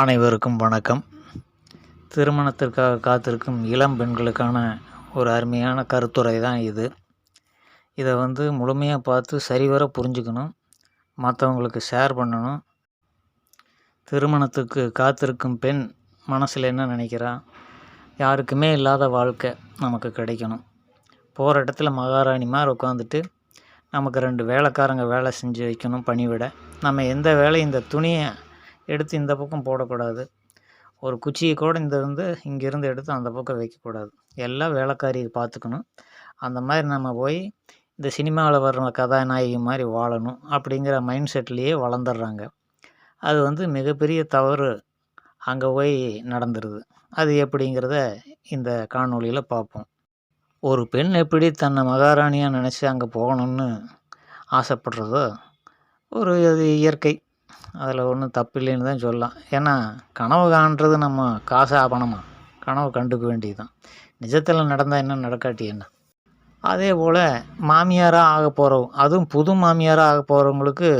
அனைவருக்கும் வணக்கம். திருமணத்திற்காக காத்திருக்கும் இளம் பெண்களுக்கான ஒரு அருமையான கருத்துரை தான் இது. இதை வந்து முழுமையாக பார்த்து சரிவர புரிஞ்சுக்கணும். மற்றவங்களுக்கு ஷேர் பண்ணணும். திருமணத்துக்கு காத்திருக்கும் பெண் மனசில் என்ன நினைக்கிறா? யாருக்குமே இல்லாத வாழ்க்கை நமக்கு கிடைக்கணும். போகிற இடத்துல மகாராணி மாதிரி உட்காந்துட்டு நமக்கு ரெண்டு வேலைக்காரங்க வேலை செஞ்சு வைக்கணும் பணிவிட. நம்ம எந்த வேலையும் இந்த துணியை எடுத்து இந்த பக்கம் போடக்கூடாது. ஒரு குச்சியை கூட இந்த இருந்து இங்கேருந்து எடுத்து அந்த பக்கம் வைக்கக்கூடாது. எல்லாம் வேலைக்காரியை பார்த்துக்கணும். அந்த மாதிரி நம்ம போய் இந்த சினிமாவில் வர்ற கதாநாயகி மாதிரி வாழணும் அப்படிங்கிற மைண்ட் செட்லேயே வளர்ந்துடுறாங்க. அது வந்து மிகப்பெரிய தவறு அங்கே போய் நடந்துருது. அது எப்படிங்கிறத இந்த காணொளியில் பார்ப்போம். ஒரு பெண் எப்படி தன்னை மகாராணியாக நினச்சி அங்கே போகணும்னு ஆசைப்படுறதோ ஒரு அது இயற்கை. அதில் ஒன்றும் தப்பில்லைன்னு தான் சொல்லலாம். ஏன்னா கனவு காண்றது நம்ம காசா பணமா கனவு கண்டுக்க வேண்டியது தான் நிஜத்தில் நடந்தால் என்ன நடக்காட்டி என்ன? அதே போல் மாமியாராக ஆக போகிறவங்க அதுவும் புது மாமியாராக ஆக போகிறவங்களுக்கு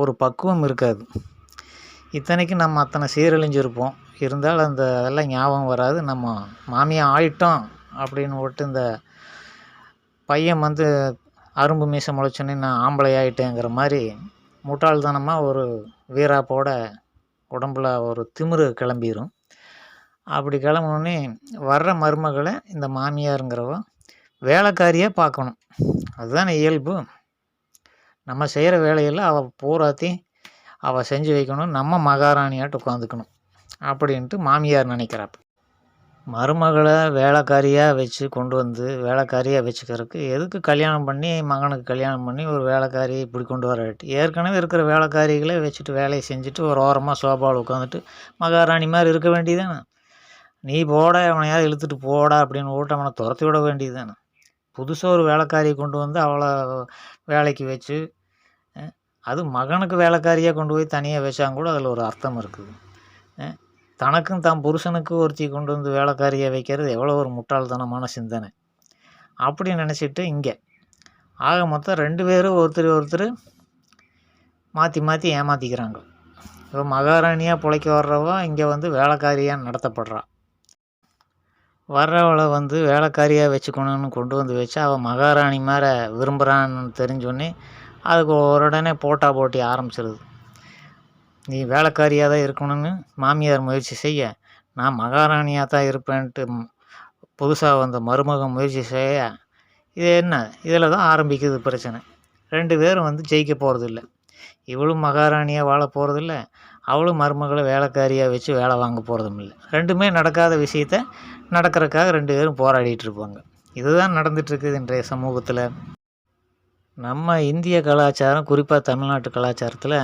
ஒரு பக்குவம் இருக்காது. இத்தனைக்கும் நம்ம அத்தனை சீரழிஞ்சிருப்போம். இருந்தாலும் அந்த அதெல்லாம் ஞாபகம் வராது. நம்ம மாமியார் ஆயிட்டோம் அப்படின்னு விட்டு இந்த பையன் வந்து அரும்பு மீசம் முளைச்சோன்னே நான் ஆம்பளை ஆகிட்டேங்கிற மாதிரி முட்டாள்தனமாக ஒரு வீராப்போட உடம்புல ஒரு திமிரு கிளம்பிடும் அப்படி கிளம்புனோடனே வர்ற மருமகளை இந்த மாமியாருங்கிறவ வேலைக்காரியாக பார்க்கணும். அதுதான் இயல்பு. நம்ம செய்கிற வேலையில் அவள் பூராத்தையும் அவள் செஞ்சு வைக்கணும். நம்ம மகாராணியாட்டு உட்காந்துக்கணும். அப்படின்ட்டு மாமியார் நினைக்கிறாப்ப மருமகளை வேலைக்காரியாக வச்சு கொண்டு வந்து வேலைக்காரியாக வச்சுக்கிறதுக்கு எதுக்கு கல்யாணம் பண்ணி மகனுக்கு கல்யாணம் பண்ணி ஒரு வேலைக்காரி இப்படி கொண்டு வரட்டு? ஏற்கனவே இருக்கிற வேலைக்காரிகளே வச்சுட்டு வேலையை செஞ்சுட்டு ஒரு ஓரமாக சோபாவில் உட்காந்துட்டு மகாராணி மாதிரி இருக்க வேண்டியதானே நீ போட அவனையாவது இழுத்துட்டு போடா அப்படின்னு ஓட்டு அவனை துரத்தி விட வேண்டியது தானே புதுசாக ஒரு வேலைக்காரியை கொண்டு வந்து அவளை வேலைக்கு வச்சு அது மகனுக்கு வேலைக்காரியாக கொண்டு போய் தனியாக வச்சாங்க கூட அதில் ஒரு அர்த்தம் இருக்குது. தனக்கும் தான் புருஷனுக்கு ஒருத்தி கொண்டு வந்து வேலைக்காரியாக வைக்கிறது எவ்வளோ ஒரு முட்டாள்தனமான சிந்தனை. அப்படி நினச்சிட்டு இங்கே. ஆக மொத்தம் ரெண்டு பேரும் ஒருத்தர் ஒருத்தர் மாற்றி மாற்றி ஏமாற்றிக்கிறாங்க இப்போ மகாராணியாக பிழைக்க வர்றவ இங்கே வந்து வேலைக்காரியாக நடத்தப்படுறா. வர்றவளை வந்து வேலைக்காரியாக வச்சுக்கணும்னு கொண்டு வந்து வச்சு அவள் மகாராணி மேலே விரும்புகிறான்னு தெரிஞ்சோடனே அதுக்கு உடனே போட்டா போட்டி ஆரம்பிச்சிருது. நீ வேலைக்காரியாக தான் இருக்கணும்னு மாமியார் முயற்சி செய்ய. நான் மகாராணியாக தான் இருப்பேன்ட்டு புதுசாக வந்த மருமகன் முயற்சி செய்ய. இது என்ன? இதில் தான் ஆரம்பிக்குது பிரச்சனை. ரெண்டு பேரும் வந்து ஜெயிக்க போகிறதில்ல இவளும் மகாராணியாக வாழ போகிறதில்ல அவளும் மருமகளை வேலைக்காரியாக வச்சு வேலை வாங்க போகிறதும் இல்லை ரெண்டுமே நடக்காத விஷயத்த நடக்கிறக்காக ரெண்டு பேரும் போராடிட்டு இருப்பாங்க. இதுதான் நடந்துட்டுருக்குது இன்றைய சமூகத்தில். நம்ம இந்திய கலாச்சாரம் குறிப்பாக தமிழ்நாட்டு கலாச்சாரத்தில்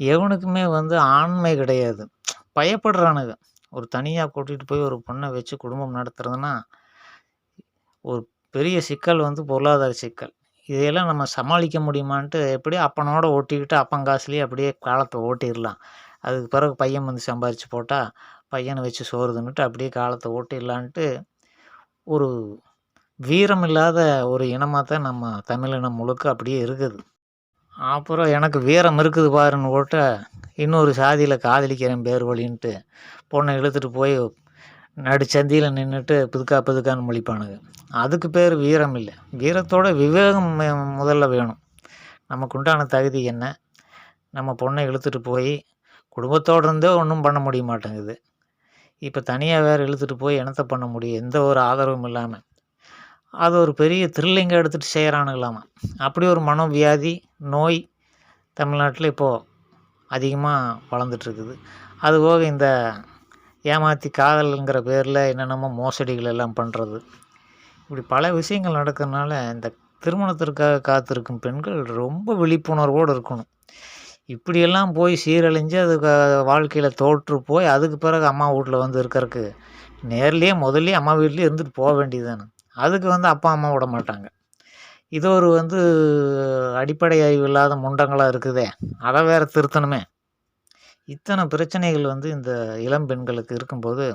எவனுக்குமே வந்து ஆண்மை கிடையாது. பயப்படுறானுங்க. ஒரு தனியாக கூட்டிகிட்டு போய் ஒரு பொண்ணை வச்சு குடும்பம் நடத்துறதுன்னா ஒரு பெரிய சிக்கல் வந்து பொருளாதார சிக்கல். இதையெல்லாம் நம்ம சமாளிக்க முடியுமான்ட்டு எப்படி அப்பனோட ஓட்டிக்கிட்டு அப்பங்காசுலேயே அப்படியே காலத்தை ஓட்டிடலாம். அதுக்கு பிறகு பையன் வந்து சம்பாரித்து போட்டால் பையனை வச்சு சோறுதுன்ட்டு அப்படியே காலத்தை ஓட்டிடலான்ட்டு ஒரு வீரம் இல்லாத ஒரு இனமாக தான் நம்ம தமிழினம் முழுக்க அப்படியே இருக்குது. அப்புறம் எனக்கு வீரம் இருக்குது பாருன்னு போட்டு இன்னொரு சாதியில் காதலிக்கிறேன் பேர் வழின்ட்டு பொண்ணை இழுத்துட்டு போய் நடுச்சந்தியில் நின்றுட்டு புதுக்கா புதுக்கான்னு முழிப்பானுங்க. அதுக்கு பேர் வீரம் இல்லை. வீரத்தோட விவேகம் முதல்ல வேணும். நமக்கு உண்டான தகுதி என்ன? நம்ம பொண்ணை இழுத்துட்டு போய் குடும்பத்தோடு இருந்தே ஒன்றும் பண்ண முடிய மாட்டேங்குது. இப்போ தனியாக வேறு இழுத்துட்டு போய் என்னத்தை பண்ண முடியும்? எந்த ஒரு ஆதரவும் இல்லாமல் அது ஒரு பெரிய த்ரில்லிங்க எடுத்துகிட்டு செய்கிறானுங்களாமா அப்படி ஒரு மனோவியாதி நோய் தமிழ்நாட்டில் இப்போது அதிகமாக வளர்ந்துட்டுருக்குது. அதுபோக இந்த ஏமாற்றி காதலுங்கிற பேரில் என்னென்னமோ மோசடிகள் எல்லாம் பண்ணுறது இப்படி பல விஷயங்கள் நடக்கிறதுனால இந்த திருமணத்திற்காக காத்திருக்கும் பெண்கள் ரொம்ப விழிப்புணர்வோடு இருக்கணும். இப்படியெல்லாம் போய் சீரழிஞ்சு அது வாழ்க்கையில் தோற்று போய் அதுக்கு பிறகு அம்மா வீட்டில் வந்து இருக்கிறதுக்கு நேர்லேயே முதல்லயே அம்மா வீட்லேயே இருந்துட்டு போக வேண்டியதுதானே. அதுக்கு வந்து அப்பா அம்மா விட மாட்டாங்க. இது ஒரு வந்து அடிப்படை அறிவு இல்லாத முண்டங்களாக இருக்குதே. அதை வேறு திருத்தணுமே. இத்தனை பிரச்சனைகள் வந்து இந்த இளம் பெண்களுக்கு இருக்கும்போது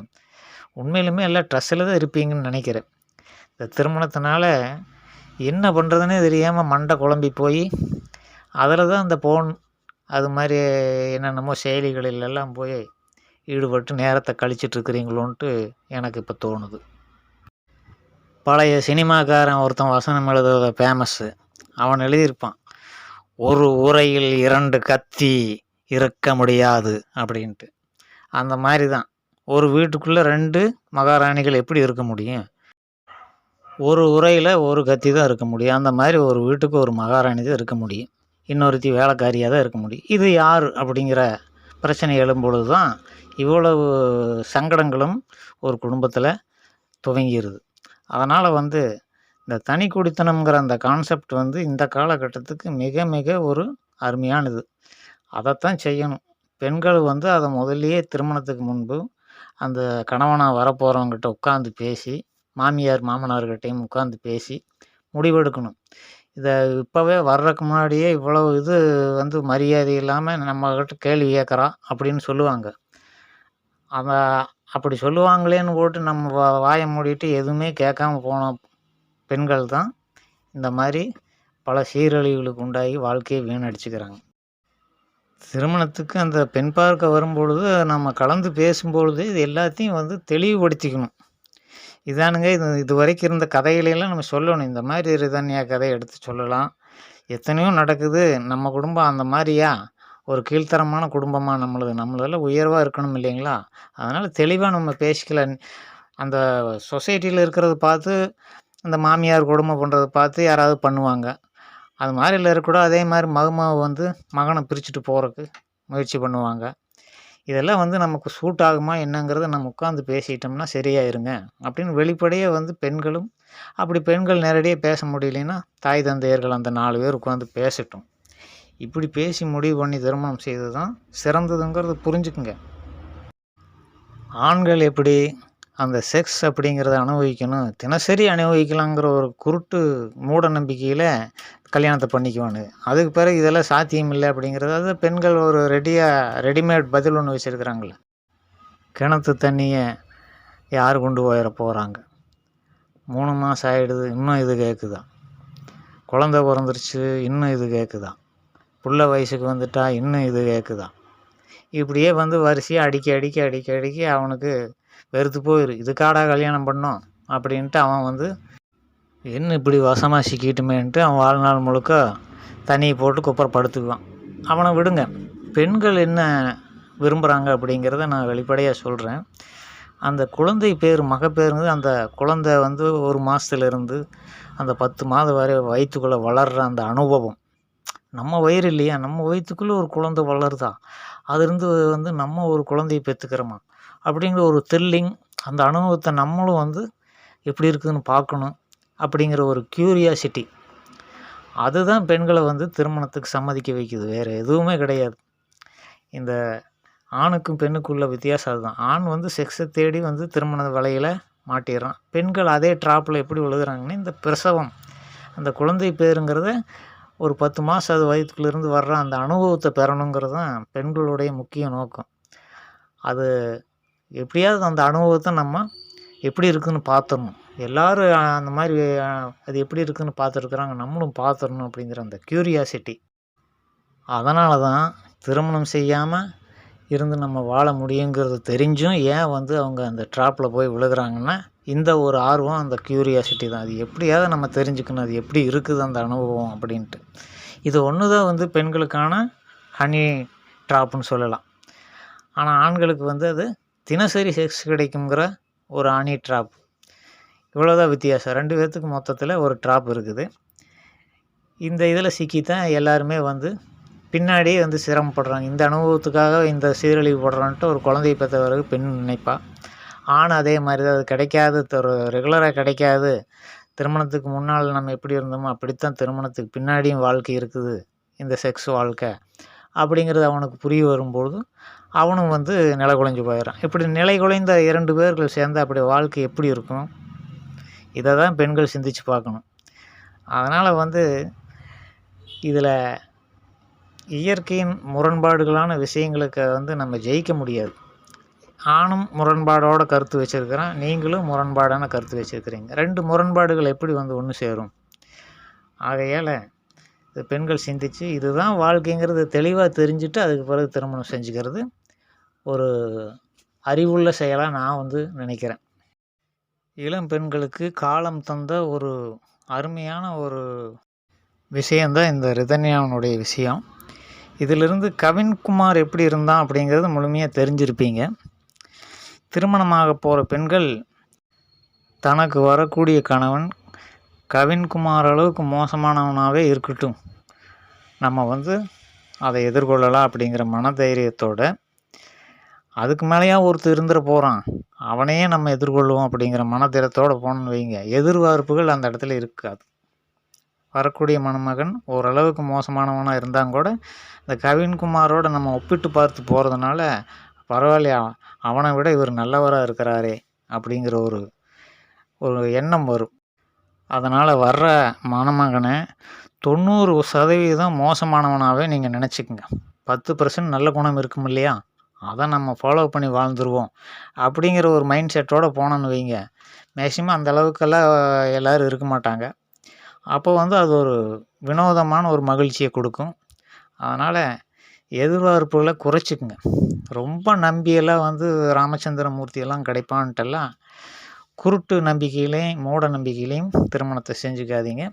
உண்மையிலுமே எல்லாம் ட்ரெஸ்ஸில் தான் இருப்பீங்கன்னு நினைக்கிறேன். இந்த திருமணத்தினால என்ன பண்ணுறதுனே தெரியாமல் மண்டை குழம்பி போய் அதில் தான் இந்த ஃபோன் அது மாதிரி என்னென்னமோ செயலிகளில் எல்லாம் போய் ஈடுபட்டு நேரத்தை கழிச்சிட்ருக்குறீங்களோன்ட்டு எனக்கு இப்போ தோணுது. பழைய சினிமாக்காரன் ஒருத்தன் வசனம் எழுதுறத ஃபேமஸ்ஸு அவன் எழுதியிருப்பான். ஒரு உரையில் இரண்டு கத்தி இருக்க முடியாது அப்படின்ட்டு. அந்த மாதிரி தான் ஒரு வீட்டுக்குள்ளே ரெண்டு மகாராணிகள் எப்படி இருக்க முடியும்? ஒரு உரையில் ஒரு கத்தி தான் இருக்க முடியும். அந்த மாதிரி ஒரு வீட்டுக்கு ஒரு மகாராணி தான் இருக்க முடியும். இன்னொருத்தி வேலைக்காரியாக தான் இருக்க முடியும். இது யார் அப்படிங்கிற பிரச்சனை எழும்பொழுது தான் இவ்வளவு சங்கடங்களும் ஒரு குடும்பத்தில் துவங்கிடுது அதனால் வந்து இந்த தனி குடித்தனம்ங்கிற அந்த கான்செப்ட் வந்து இந்த காலகட்டத்துக்கு மிக மிக ஒரு அருமையானது. அதைத்தான் செய்யணும். பெண்கள் வந்து அதை முதல்லையே திருமணத்துக்கு முன்பு அந்த கணவனாக வரப்போகிறவங்ககிட்ட உட்காந்து பேசி மாமியார் மாமனார்கிட்டையும் உட்காந்து பேசி முடிவெடுக்கணும். இதை இப்போவே வர்றதுக்கு முன்னாடியே இவ்வளோ இது வந்து மரியாதை இல்லாமல் நம்மக்கிட்ட கேள்வி கேட்குறா அப்படின்னு சொல்லுவாங்க. அந்த அப்படி சொல்லுவாங்களேன்னு போட்டு நம்ம வா வாயை மூடிட்டு எதுவுமே கேட்காம போன பெண்கள் தான் இந்த மாதிரி பல சீரழிவுகளுக்கு உண்டாகி வாழ்க்கையை வீணடிச்சுக்கிறாங்க. திருமணத்துக்கு அந்த பெண் பார்க்க வரும்பொழுது நம்ம கலந்து பேசும்பொழுது இது எல்லாத்தையும் வந்து தெளிவுபடுத்திக்கணும். இதானுங்க இது இது வரைக்கும் இருந்த கதைகளையெல்லாம் நம்ம சொல்லணும். இந்த மாதிரி இருதன்யா கதை எடுத்து சொல்லலாம். எத்தனையோ நடக்குது. நம்ம குடும்பம் அந்த மாதிரியா? ஒரு கீழ்த்தரமான குடும்பமாக நம்மளது நம்மளதில் உயர்வாக இருக்கணும் இல்லைங்களா? அதனால் தெளிவாக நம்ம பேசிக்கல. அந்த சொசைட்டியில் இருக்கிறத பார்த்து அந்த மாமியார் கொடுமை பண்ணுறத பார்த்து யாராவது பண்ணுவாங்க. அது மாதிரி இல்லை இருக்கக்கூடாது அதே மாதிரி மகமாவை வந்து மகனை பிரிச்சுட்டு போகிறதுக்கு முயற்சி பண்ணுவாங்க. இதெல்லாம் வந்து நமக்கு சூட் ஆகுமா என்னங்கிறத நம்ம உட்காந்து பேசிட்டோம்னா சரியாயிருங்க. அப்படின்னு வெளிப்படையே வந்து பெண்களும் அப்படி பெண்கள் நேரடியாக பேச முடியலைன்னா தாய் தந்தையர்கள் அந்த நாலு பேர் உட்காந்து பேசட்டும். இப்படி பேசி முடிவு பண்ணி திருமணம் செய்தது தான் சிறந்ததுங்கிறத புரிஞ்சுக்குங்க. ஆண்கள் எப்படி அந்த செக்ஸ் அப்படிங்கிறத அனுபவிக்கணும் தினசரி அனுபவிக்கலாங்கிற ஒரு குருட்டு மூட நம்பிக்கையில் கல்யாணத்தை பண்ணிக்குவானு அதுக்கு பிறகு இதெல்லாம் சாத்தியம் இல்லை அப்படிங்கிறது அது பெண்கள் ஒரு ரெடியாக ரெடிமேட் பதில் ஒன்று வச்சுருக்குறாங்களே கிணத்து தண்ணியை யார் கொண்டு போயிட போகிறாங்க மூணு மாதம் ஆகிடுது இன்னும் இது கேட்குதா குழந்த பிறந்துருச்சு இன்னும் இது கேட்குதா பிள்ள வயசுக்கு வந்துட்டா இன்னும் இது கேட்குதான் இப்படியே வந்து வரிசையாக அடிக்க அடிக்க அடிக்க அடிக்க அவனுக்கு வெறுத்து போயிரு. இதுக்காடா கல்யாணம் பண்ணோம்? அப்படின்ட்டு அவன் வந்து என்ன இப்படி வசமாக சிக்கிட்டுமேன்ட்டு அவன் வாழ்நாள் முழுக்க தண்ணியை போட்டு குப்பரை படுத்துக்குவான் அவனை விடுங்க. பெண்கள் என்ன விரும்புகிறாங்க அப்படிங்கிறத நான் வெளிப்படையாக சொல்கிறேன் அந்த குழந்தை பேர் மகப்பேருங்கிறது அந்த குழந்தை வந்து ஒரு மாதத்துலேருந்து அந்த பத்து மாதம் வரை வயிற்றுக்குள்ளே வளர்கிற அந்த அனுபவம். நம்ம வயிறு இல்லையா? நம்ம வயிற்றுக்குள்ளே ஒரு குழந்தை வளருதா? அதுலேருந்து வந்து நம்ம ஒரு குழந்தையை பெற்றுக்கிறோமா? அப்படிங்கிற ஒரு த்ரில்லிங் அந்த அனுபவத்தை நம்மளும் வந்து எப்படி இருக்குதுன்னு பார்க்கணும் அப்படிங்கிற ஒரு க்யூரியாசிட்டி அதுதான் பெண்களை வந்து திருமணத்துக்கு சம்மதிக்க வைக்குது. வேறு எதுவுமே கிடையாது. இந்த ஆணுக்கும் பெண்ணுக்குள்ள வித்தியாசம் அதுதான். ஆண் வந்து செக்ஸை தேடி வந்து திருமண வலையில் மாட்டிடுறான். பெண்கள் அதே ட்ராப்பில் எப்படி விழுகிறாங்கன்னா இந்த பிரசவம் அந்த குழந்தை பேருங்கிறத ஒரு பத்து மாதம் அது வயிற்றுக்குள்ளேருந்து வர்ற அந்த அனுபவத்தை பெறணுங்கிறது தான் பெண்களுடைய முக்கிய நோக்கம். அது எப்படியாவது அந்த அனுபவத்தை நம்ம எப்படி இருக்குதுன்னு பார்த்துடணும் எல்லோரும் அந்த மாதிரி அது எப்படி இருக்குதுன்னு பார்த்துருக்குறாங்க நம்மளும் பார்த்துடணும் அப்படிங்கிற அந்த க்யூரியாசிட்டி அதனால தான் திருமணம் செய்யாமல் இருந்து நம்ம வாழ முடியுங்கிறது தெரிஞ்சும் ஏன் வந்து அவங்க அந்த ட்ராப்பில் போய் விழுகிறாங்கன்னா இந்த ஒரு ஆர்வம் அந்த க்யூரியாசிட்டி தான். அது எப்படியாவது நம்ம தெரிஞ்சுக்கணும். அது எப்படி இருக்குது அந்த அனுபவம் அப்படின்ட்டு. இது ஒன்று தான் வந்து பெண்களுக்கான ஹனி ட்ராப்புன்னு சொல்லலாம். ஆனால் ஆண்களுக்கு வந்து அது தினசரி செக்ஸ் கிடைக்குங்கிற ஒரு ஹனி ட்ராப் இவ்வளோதான் வித்தியாசம். ரெண்டு பேர்த்துக்கு மொத்தத்தில் ஒரு ட்ராப் இருக்குது. இந்த இதில் சிக்கி தான் எல்லாருமே வந்து பின்னாடியே வந்து சிரமப்படுறாங்க. இந்த அனுபவத்துக்காக இந்த சீரழிவு போடுறான்ட்டு ஒரு குழந்தைய பெற்ற பிறகு பெண் நினைப்பாள் ஆண் அதே மாதிரி தான் அது கிடைக்காது ஒரு ரெகுலராக கிடைக்காது. திருமணத்துக்கு முன்னால் நம்ம எப்படி இருந்தோமோ அப்படித்தான் திருமணத்துக்கு பின்னாடியும் வாழ்க்கை இருக்குது இந்த செக்ஸ் வாழ்க்கை. அப்படிங்கிறது அவனுக்கு புரிய வரும்பொழுது அவனும் வந்து நிலை குலைஞ்சு போயிடறான். இப்படி நிலை குலைந்த இரண்டு பேர்கள் சேர்ந்து அப்படி வாழ்க்கை எப்படி இருக்கும்? இதை தான் பெண்கள் சிந்தித்து பார்க்கணும். அதனால் வந்து இதில் இயற்கையின் முரண்பாடுகளான விஷயங்களுக்கு வந்து நம்ம ஜெயிக்க முடியாது. ஆணும் முரண்பாடோட கருத்து வச்சுருக்கிறேன். நீங்களும் முரண்பாடான கருத்து வச்சுருக்கிறீங்க. ரெண்டு முரண்பாடுகள் எப்படி வந்து ஒன்று சேரும்? ஆகையால் இது பெண்கள் சிந்தித்து இதுதான் வாழ்க்கைங்கிறது தெளிவாக தெரிஞ்சுட்டு அதுக்கு பிறகு திருமணம் செஞ்சுக்கிறது ஒரு அறிவுள்ள செயலாக நான் வந்து நினைக்கிறேன். இளம் பெண்களுக்கு காலம் தந்த ஒரு அருமையான ஒரு விஷயந்தான் இந்த ரிதன்யாவனுடைய விஷயம். இதிலிருந்து கவின்குமார் எப்படி இருந்தான் அப்படிங்கிறது முழுமையாக தெரிஞ்சிருப்பீங்க. திருமணமாக போகிற பெண்கள் தனக்கு வரக்கூடிய கணவன் கவின்குமார் அளவுக்கு மோசமானவனாகவே இருக்கட்டும். நம்ம வந்து அதை எதிர்கொள்ளலாம் அப்படிங்கிற மனதைரியத்தோடு அதுக்கு மேலேயா ஒருத்தர் இருந்துட போகிறான் அவனையே நம்ம எதிர்கொள்வோம் அப்படிங்கிற மனதிடத்தோடு போனோன்னு வைங்க. எதிர்பார்ப்புகள் அந்த இடத்துல இருக்காது. வரக்கூடிய மணமகன் ஓரளவுக்கு மோசமானவனாக இருந்தாங்க கூட இந்த கவின்குமாரோட நம்ம ஒப்பிட்டு பார்த்து போகிறதுனால பரவாயில்லையா? அவனை விட இவர் நல்லவராக இருக்கிறாரே அப்படிங்கிற ஒரு ஒரு எண்ணம் வரும். அதனால் வர்ற மணமகனை தொண்ணூறு சதவீதம் மோசமானவனாகவே நீங்கள் நினச்சிக்கங்க. பத்து பர்சன்ட் நல்ல குணம் இருக்கும் இல்லையா? அதை நம்ம ஃபாலோ பண்ணி வாழ்ந்துருவோம் அப்படிங்கிற ஒரு மைண்ட் செட்டோடு போனோன்னு வைங்க. மேக்சிமம் அந்த அளவுக்கெல்லாம் எல்லோரும் இருக்க மாட்டாங்க. அப்போ வந்து அது ஒரு வினோதமான ஒரு மகிழ்ச்சியை கொடுக்கும். அதனால் எதிர்பார்ப்புகளை குறைச்சிக்குங்க. ரொம்ப நம்பியெல்லாம் வந்து ராமச்சந்திரமூர்த்தியெல்லாம் கிடைப்பான்ட்டெல்லாம் குருட்டு நம்பிக்கையிலையும் மூட நம்பிக்கையிலையும் திருமணத்தை செஞ்சுக்காதீங்க.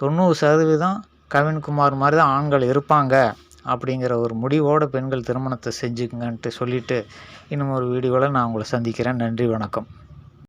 தொண்ணூறு சதவீதம் கவின்குமார் மாதிரி தான் ஆண்கள் இருப்பாங்க அப்படிங்கிற ஒரு முடிவோடு பெண்கள் திருமணத்தை செஞ்சுக்குங்கன்ட்டு சொல்லிவிட்டு இன்னும் ஒரு வீடியோவில் நான் உங்களை சந்திக்கிறேன். நன்றி வணக்கம்.